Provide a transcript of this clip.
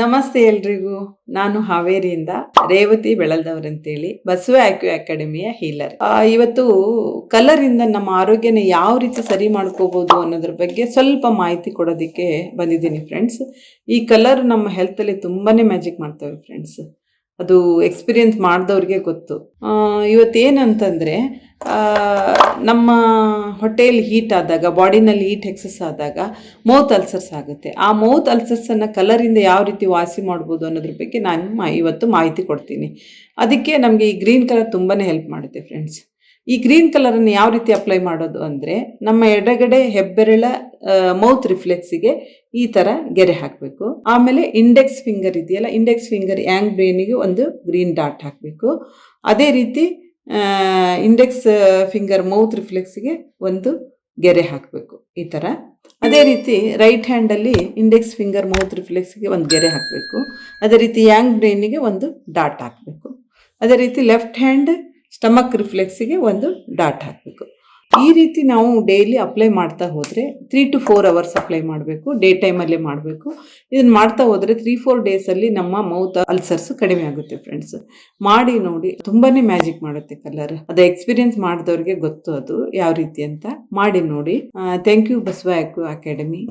ನಮಸ್ತೆ ಎಲ್ರಿಗೂ. ನಾನು ಹಾವೇರಿಯಿಂದ ರೇವತಿ ಬೆಳಲ್ದವ್ರಂತೇಳಿ, ಬಸವ ಆಕ್ಯು ಅಕಾಡೆಮಿಯ ಹೀಲರ್. ಇವತ್ತು ಕಲರಿಂದ ನಮ್ಮ ಆರೋಗ್ಯನ ಯಾವ ರೀತಿ ಸರಿ ಮಾಡ್ಕೋಬಹುದು ಅನ್ನೋದ್ರ ಬಗ್ಗೆ ಸ್ವಲ್ಪ ಮಾಹಿತಿ ಕೊಡೋದಕ್ಕೆ ಬಂದಿದ್ದೀನಿ ಫ್ರೆಂಡ್ಸ್ ಈ ಕಲರ್ ನಮ್ಮ ಹೆಲ್ತ್ ಅಲ್ಲಿ ತುಂಬಾನೇ ಮ್ಯಾಜಿಕ್ ಮಾಡ್ತವೆ ಫ್ರೆಂಡ್ಸ್ ಅದು ಎಕ್ಸ್ಪೀರಿಯನ್ಸ್ ಮಾಡಿದವ್ರಿಗೆ ಗೊತ್ತು. ಇವತ್ತೇನಂತಂದರೆ ನಮ್ಮ ಹೊಟ್ಟೆಯಲ್ಲಿ ಹೀಟ್ ಆದಾಗ ಬಾಡಿನಲ್ಲಿ ಹೀಟ್ ಎಕ್ಸಸ್ ಆದಾಗ ಮೌತ್ ಅಲ್ಸರ್ಸ್ ಆಗುತ್ತೆ. ಆ ಮೌತ್ ಅಲ್ಸರ್ಸನ್ನು ಕಲರಿಂದ ಯಾವ ರೀತಿ ವಾಸಿ ಮಾಡ್ಬೋದು ಅನ್ನೋದ್ರ ಬಗ್ಗೆ ನಾನು ಇವತ್ತು ಮಾಹಿತಿ ಕೊಡ್ತೀನಿ. ಅದಕ್ಕೆ ನಮಗೆ ಈ ಗ್ರೀನ್ ಕಲರ್ ತುಂಬಾ ಹೆಲ್ಪ್ ಮಾಡುತ್ತೆ ಫ್ರೆಂಡ್ಸ್ ಈ ಗ್ರೀನ್ ಕಲರನ್ನು ಯಾವ ರೀತಿ ಅಪ್ಲೈ ಮಾಡೋದು ಅಂದರೆ ನಮ್ಮ ಎಡಗಡೆ ಹೆಬ್ಬೆರಳ ಮೌತ್ ರಿಫ್ಲೆಕ್ಸಿಗೆ ಈ ಥರ ಗೆರೆ ಹಾಕಬೇಕು. ಆಮೇಲೆ ಇಂಡೆಕ್ಸ್ ಫಿಂಗರ್ ಇದೆಯಲ್ಲ ಇಂಡೆಕ್ಸ್ ಫಿಂಗರ್ ಯಾಂಗ್ ಬ್ರೇನಿಗೆ ಒಂದು ಗ್ರೀನ್ ಡಾಟ್ ಹಾಕಬೇಕು. ಅದೇ ರೀತಿ ಇಂಡೆಕ್ಸ್ ಫಿಂಗರ್ ಮೌತ್ ರಿಫ್ಲೆಕ್ಸಿಗೆ ಒಂದು ಗೆರೆ ಹಾಕಬೇಕು ಈ ಥರ ಅದೇ ರೀತಿ ರೈಟ್ ಹ್ಯಾಂಡಲ್ಲಿ ಇಂಡೆಕ್ಸ್ ಫಿಂಗರ್ ಮೌತ್ ರಿಫ್ಲೆಕ್ಸ್ಗೆ ಒಂದು ಗೆರೆ ಹಾಕಬೇಕು. ಅದೇ ರೀತಿ ಯಾಂಗ್ ಬ್ರೈನಿಗೆ ಒಂದು ಡಾಟ್ ಹಾಕಬೇಕು. ಅದೇ ರೀತಿ ಲೆಫ್ಟ್ ಹ್ಯಾಂಡ್ ಸ್ಟಮಕ್ ರಿಫ್ಲೆಕ್ಸಿಗೆ ಒಂದು ಡಾಟ್ ಹಾಕಬೇಕು. ಈ ರೀತಿ ನಾವು ಡೈಲಿ ಅಪ್ಲೈ ಮಾಡ್ತಾ ಹೋದರೆ three to four hours apply ಮಾಡಬೇಕು ಡೇ ಟೈಮಲ್ಲೇ ಮಾಡಬೇಕು. ಇದನ್ನು ಮಾಡ್ತಾ ಹೋದರೆ ತ್ರೀ ಫೋರ್ ಡೇಸಲ್ಲಿ ನಮ್ಮ ಮೌತ್ ಅಲ್ಸರ್ಸ್ ಕಡಿಮೆ ಆಗುತ್ತೆ ಫ್ರೆಂಡ್ಸ್ ಮಾಡಿ ನೋಡಿ, ತುಂಬಾನೇ ಮ್ಯಾಜಿಕ್ ಮಾಡುತ್ತೆ ಕಲರ್ ಅದು ಎಕ್ಸ್ಪೀರಿಯನ್ಸ್ ಮಾಡಿದವ್ರಿಗೆ ಗೊತ್ತು ಅದು, ಯಾವ ರೀತಿ ಅಂತ. ಮಾಡಿ ನೋಡಿ. Thank you Basava academy